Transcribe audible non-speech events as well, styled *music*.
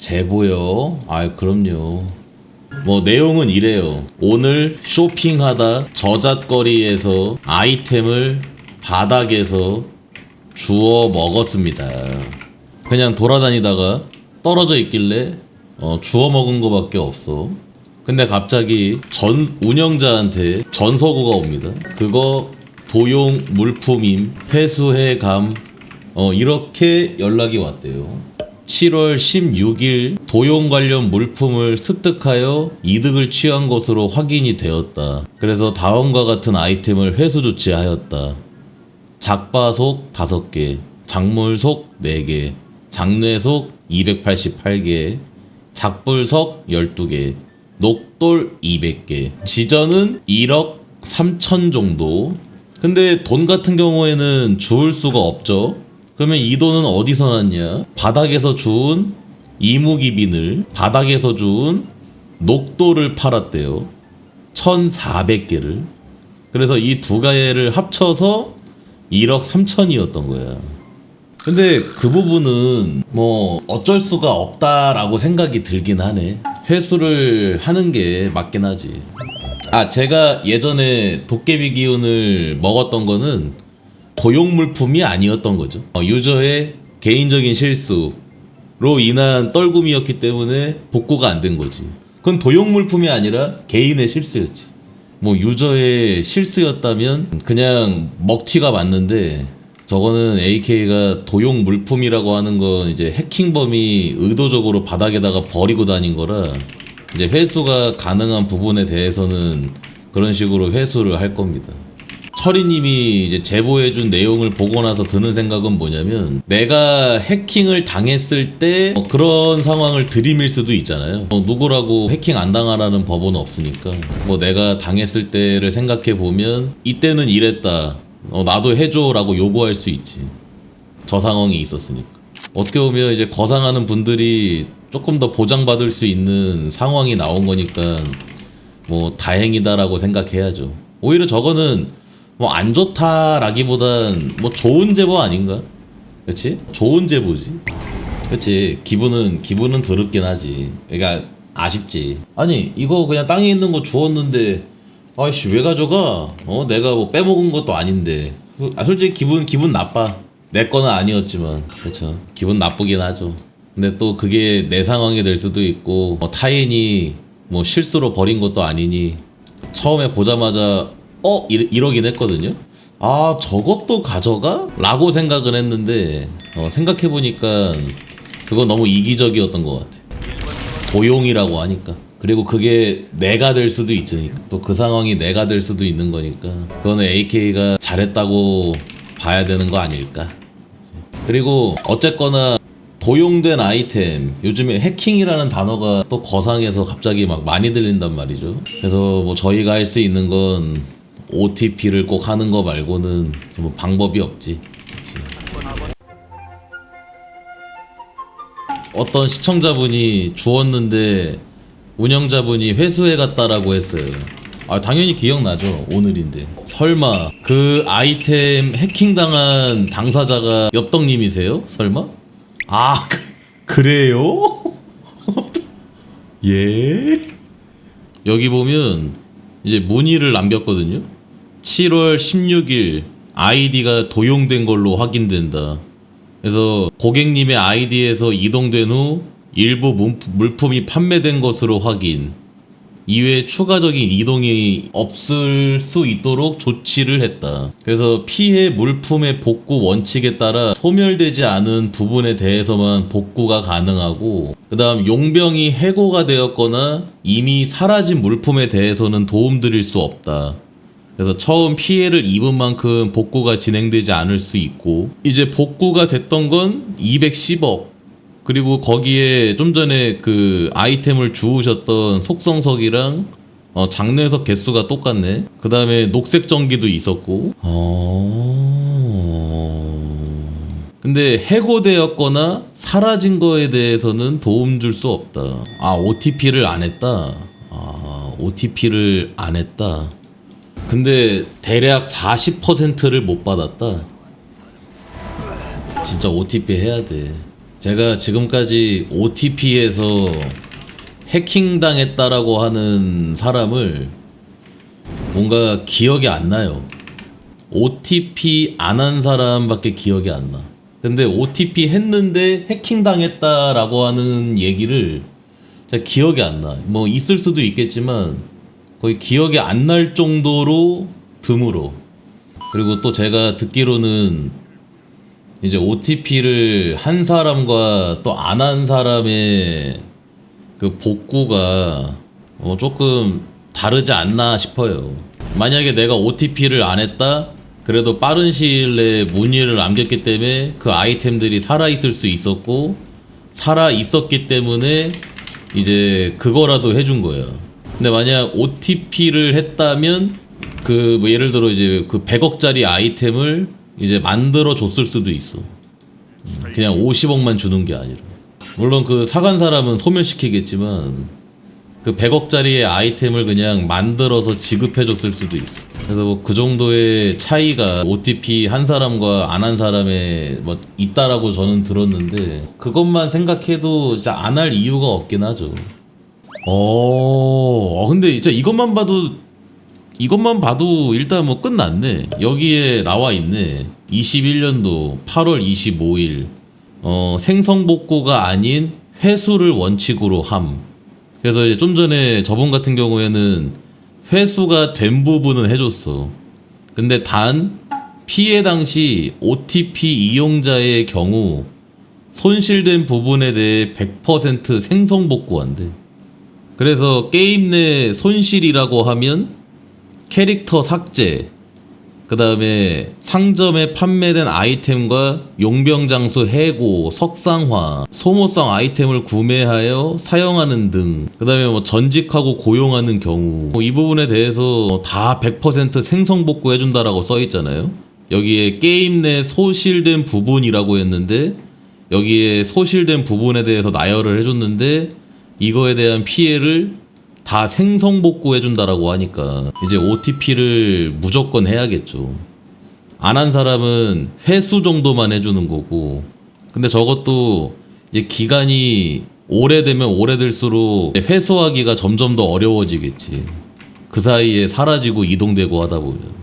제보요? 아 그럼요. 뭐 내용은 이래요. 오늘 쇼핑하다 저잣거리에서 아이템을 바닥에서 주워 먹었습니다. 그냥 돌아다니다가 떨어져 있길래 어, 주워 먹은 거밖에 없어. 근데 갑자기 전 운영자한테 전서구가 옵니다. 그거 도용 물품임 회수해 감 어, 이렇게 연락이 왔대요. 7월 16일 도용 관련 물품을 습득하여 이득을 취한 것으로 확인이 되었다. 그래서 다음과 같은 아이템을 회수 조치하였다. 작바속 5개, 작물속 4개, 장뇌속 288개, 작불석 12개, 녹돌 200개, 지전은 1억 3천 정도. 근데 돈 같은 경우에는 주울 수가 없죠. 그러면 이 돈은 어디서 났냐? 바닥에서 주운 이무기빈을 바닥에서 주운 녹돌을 팔았대요. 1,400개를. 그래서 이 두 가해를 합쳐서 1억 3천이었던 거야. 근데 그 부분은 뭐 어쩔 수가 없다라고 생각이 들긴 하네. 회수를 하는 게 맞긴 하지. 아, 제가 예전에 도깨비 기운을 먹었던 거는 도용 물품이 아니었던 거죠. 어, 유저의 개인적인 실수로 인한 떨굼이었기 때문에 복구가 안 된 거지. 그건 도용 물품이 아니라 개인의 실수였지. 뭐 유저의 실수였다면 그냥 먹튀가 맞는데 저거는 AK가 도용 물품이라고 하는 건 이제 해킹범이 의도적으로 바닥에다가 버리고 다닌 거라 이제 회수가 가능한 부분에 대해서는 그런 식으로 회수를 할 겁니다. 철이님이 이제 제보해준 내용을 보고 나서 드는 생각은 뭐냐면 내가 해킹을 당했을 때 어, 그런 상황을 들이밀 수도 있잖아요. 어, 누구라고 해킹 안 당하라는 법은 없으니까 뭐 내가 당했을 때를 생각해 보면 이때는 이랬다. 어, 나도 해줘라고 요구할 수 있지. 저 상황이 있었으니까. 어떻게 보면 이제 거상하는 분들이 조금 더 보장받을 수 있는 상황이 나온 거니까 뭐 다행이다라고 생각해야죠. 오히려 저거는 뭐 안 좋다라기보단 뭐 좋은 제보 아닌가? 그렇지? 좋은 제보지. 그렇지. 기분은 기분은 더럽긴 하지. 그러니까 아쉽지. 아니 이거 그냥 땅에 있는 거 주웠는데 아이씨 왜 가져가? 어 내가 뭐 빼먹은 것도 아닌데. 아 솔직히 기분 기분 나빠. 내 거는 아니었지만 그렇죠. 기분 나쁘긴 하죠. 근데 또 그게 내 상황이 될 수도 있고 뭐 타인이 뭐 실수로 버린 것도 아니니 처음에 보자마자 어 이러, 이러 긴 했거든요. 아 저것도 가져가? 라고 생각은 했는데 어, 생각해보니까 그거 너무 이기적이었던 것 같아. 도용이라고 하니까. 그리고 그게 내가 될 수도 있으니까. 또 그 상황이 내가 될 수도 있는 거니까. 그거는 AK가 잘했다고 봐야 되는 거 아닐까. 그리고 어쨌거나 도용된 아이템 요즘에 해킹이라는 단어가 또 거상해서 갑자기 막 많이 들린단 말이죠. 그래서 뭐 저희가 할 수 있는 건 OTP를 꼭 하는 거 말고는 뭐 방법이 없지. 어떤 시청자분이 주었는데 운영자분이 회수해 갔다라고 했어요. 아 당연히 기억나죠 오늘인데. 설마 그 아이템 해킹당한 당사자가 엽떡님이세요? 설마? 아 그, 그래요? *laughs* 예? 여기 보면 이제 문의를 남겼거든요 7월 16일 아이디가 도용된 걸로 확인된다 그래서 고객님의 아이디에서 이동된 후 일부 문- 물품이 판매된 것으로 확인. 이외에 추가적인 이동이 없을 수 있도록 조치를 했다. 그래서 피해 물품의 복구 원칙에 따라 소멸되지 않은 부분에 대해서만 복구가 가능하고, 그 다음 용병이 해고가 되었거나 이미 사라진 물품에 대해서는 도움드릴 수 없다. 그래서 처음 피해를 입은 만큼 복구가 진행되지 않을 수 있고 이제 복구가 됐던 건 210억 그리고 거기에 좀 전에 그 아이템을 주우셨던 속성석이랑 어, 장내석 개수가 똑같네. 그 다음에 녹색 전기도 있었고. 어... 근데 해고되었거나 사라진 거에 대해서는 도움 줄 수 없다. 아 OTP를 안 했다. 아 OTP를 안 했다. 근데 대략 40%를 못 받았다. 진짜 OTP 해야 돼. 제가 지금까지 OTP에서 해킹 당했다라고 하는 사람을 뭔가 기억이 안 나요. OTP 안 한 사람밖에 기억이 안 나. 근데 OTP 했는데 해킹 당했다라고 하는 얘기를 잘 기억이 안 나. 뭐 있을 수도 있겠지만 거의 기억이 안 날 정도로 드물어. 그리고 또 제가 듣기로는 이제 OTP를 한 사람과 또 안 한 사람의 그 복구가 어 조금 다르지 않나 싶어요. 만약에 내가 OTP를 안 했다? 그래도 빠른 시일 내에 문의를 남겼기 때문에 그 아이템들이 살아있을 수 있었고, 살아있었기 때문에 이제 그거라도 해준 거야. 근데 만약 OTP를 했다면, 그, 뭐 예를 들어 이제 그 100억짜리 아이템을 이제 만들어 줬을 수도 있어. 음, 그냥 50억만 주는 게 아니라. 물론 그 사간 사람은 소멸시키겠지만, 그 100억짜리의 아이템을 그냥 만들어서 지급해 줬을 수도 있어. 그래서 뭐 그 정도의 차이가 OTP 한 사람과 안 한 사람에 뭐 있다라고 저는 들었는데 그것만 생각해도 진짜 안 할 이유가 없긴 하죠. 어, 어, 근데 진짜 이것만 봐도 이것만 봐도 일단 뭐 끝났네. 여기에 나와 있네. 21년도 8월 25일. 어, 생성 복구가 아닌 회수를 원칙으로 함. 그래서 이제 좀 전에 저번 같은 경우에는 회수가 된 부분은 해줬어. 근데 단 피해 당시 OTP 이용자의 경우 손실된 부분에 대해 100% 생성 복구한대. 그래서 게임 내 손실이라고 하면 캐릭터 삭제, 그 다음에 상점에 판매된 아이템과 용병 장수 해고, 석상화, 소모성 아이템을 구매하여 사용하는 등, 그 다음에 뭐 전직하고 고용하는 경우, 뭐 이 부분에 대해서 다 100% 생성 복구 해준다라고 써있잖아요. 여기에 게임 내 소실된 부분이라고 했는데, 여기에 소실된 부분에 대해서 나열을 해줬는데, 이거에 대한 피해를 다 생성 복구해 준다라고 하니까 이제 OTP를 무조건 해야겠죠. 안 한 사람은 회수 정도만 해주는 거고, 근데 저것도 이제 기간이 오래되면 오래될수록 회수하기가 점점 더 어려워지겠지. 그 사이에 사라지고 이동되고 하다 보면.